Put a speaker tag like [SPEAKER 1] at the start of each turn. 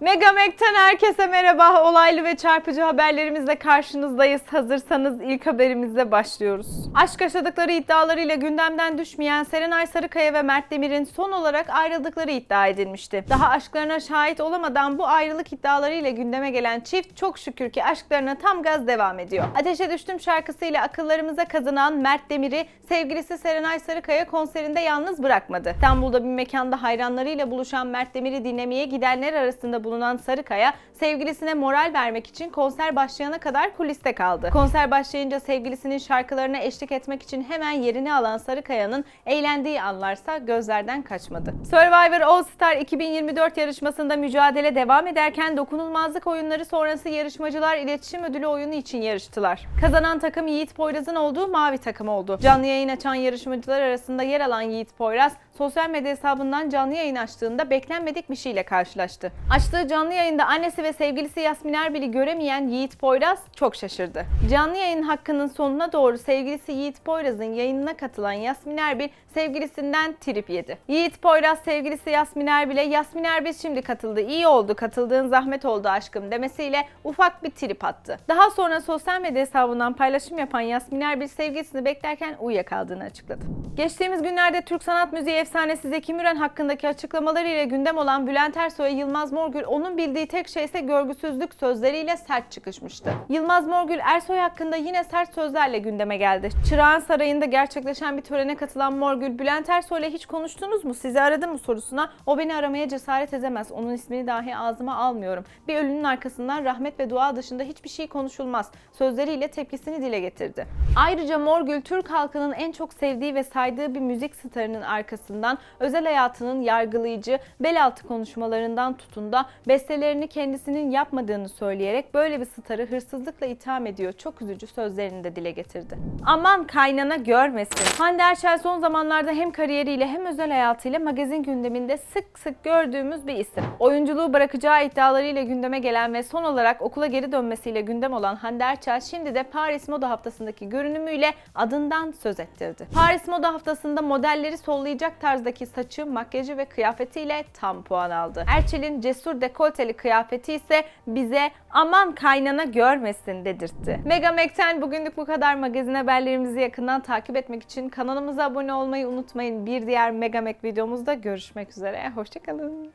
[SPEAKER 1] Megamek'ten herkese merhaba. Olaylı ve çarpıcı haberlerimizle karşınızdayız. Hazırsanız ilk haberimizle başlıyoruz. Aşk yaşadıkları iddialarıyla gündemden düşmeyen Serenay Sarıkaya ve Mert Demir'in son olarak ayrıldıkları iddia edilmişti. Daha aşklarına şahit olamadan bu ayrılık iddialarıyla gündeme gelen çift çok şükür ki aşklarına tam gaz devam ediyor. Ateşe Düştüm şarkısıyla akıllarımıza kazanan Mert Demir'i sevgilisi Serenay Sarıkaya konserinde yalnız bırakmadı. İstanbul'da bir mekanda hayranlarıyla buluşan Mert Demir'i dinlemeye gidenler arasında bulunan Sarıkaya sevgilisine moral vermek için konser başlayana kadar kuliste kaldı. Konser başlayınca sevgilisinin şarkılarına eşlik etmek için hemen yerini alan Sarıkaya'nın eğlendiği anlarsa gözlerden kaçmadı. Survivor All Star 2024 yarışmasında mücadele devam ederken dokunulmazlık oyunları sonrası yarışmacılar iletişim ödülü oyunu için yarıştılar. Kazanan takım Yiğit Poyraz'ın olduğu mavi takım oldu. Canlı yayın açan yarışmacılar arasında yer alan Yiğit Poyraz sosyal medya hesabından canlı yayın açtığında beklenmedik bir şeyle karşılaştı. Açtığı canlı yayında annesi ve sevgilisi Yasmin Erbil'i göremeyen Yiğit Poyraz çok şaşırdı. Canlı yayın hakkının sonuna doğru sevgilisi Yiğit Poyraz'ın yayınına katılan Yasmin Erbil sevgilisinden trip yedi. Yiğit Poyraz sevgilisi Yasmin Erbil'e Yasmin Erbil şimdi katıldı, iyi oldu, katıldığın zahmet oldu aşkım demesiyle ufak bir trip attı. Daha sonra sosyal medya hesabından paylaşım yapan Yasmin Erbil sevgilisini beklerken uyuyakaldığını açıkladı. Geçtiğimiz günlerde Türk sanat müziği efsanesi Zeki Müren hakkındaki açıklamalarıyla gündem olan Bülent Ersoy'a Yılmaz Morgül onun bildiği tek şey ise görgüsüzlük sözleriyle sert çıkışmıştı. Yılmaz Morgül Ersoy hakkında yine sert sözlerle gündeme geldi. Çırağan Sarayı'nda gerçekleşen bir törene katılan Morgül, Bülent Ersoy'la hiç konuştunuz mu, sizi aradı mı sorusuna o beni aramaya cesaret edemez, onun ismini dahi ağzıma almıyorum. Bir ölünün arkasından rahmet ve dua dışında hiçbir şey konuşulmaz sözleriyle tepkisini dile getirdi. Ayrıca Morgül, Türk halkının en çok sevdiği ve saydığı bir müzik starının arkasından özel hayatının yargılayıcı, bel altı konuşmalarından tutun da bestelerini kendisinin yapmadığını söyleyerek böyle bir starı hırsızlıkla itham ediyor. Çok üzücü sözlerini de dile getirdi. Aman kaynana görmesin. Hande Erçel son zamanlarda hem kariyeriyle hem özel hayatıyla magazin gündeminde sık sık gördüğümüz bir isim. Oyunculuğu bırakacağı iddialarıyla gündeme gelen ve son olarak okula geri dönmesiyle gündem olan Hande Erçel şimdi de Paris Moda Haftası'ndaki görünümüyle adından söz ettirdi. Paris Moda Haftası'nda modelleri sollayacak tarzdaki saçı, makyajı ve kıyafetiyle tam puan aldı. Erçel'in cesur dekolteli kıyafeti ise bize aman kaynana görmesin dedirtti. Mega Mac'ten bugünlük bu kadar magazin haberlerimizi yakından takip etmek için kanalımıza abone olmayı unutmayın. Bir diğer Mega Mac videomuzda görüşmek üzere. Hoşçakalın.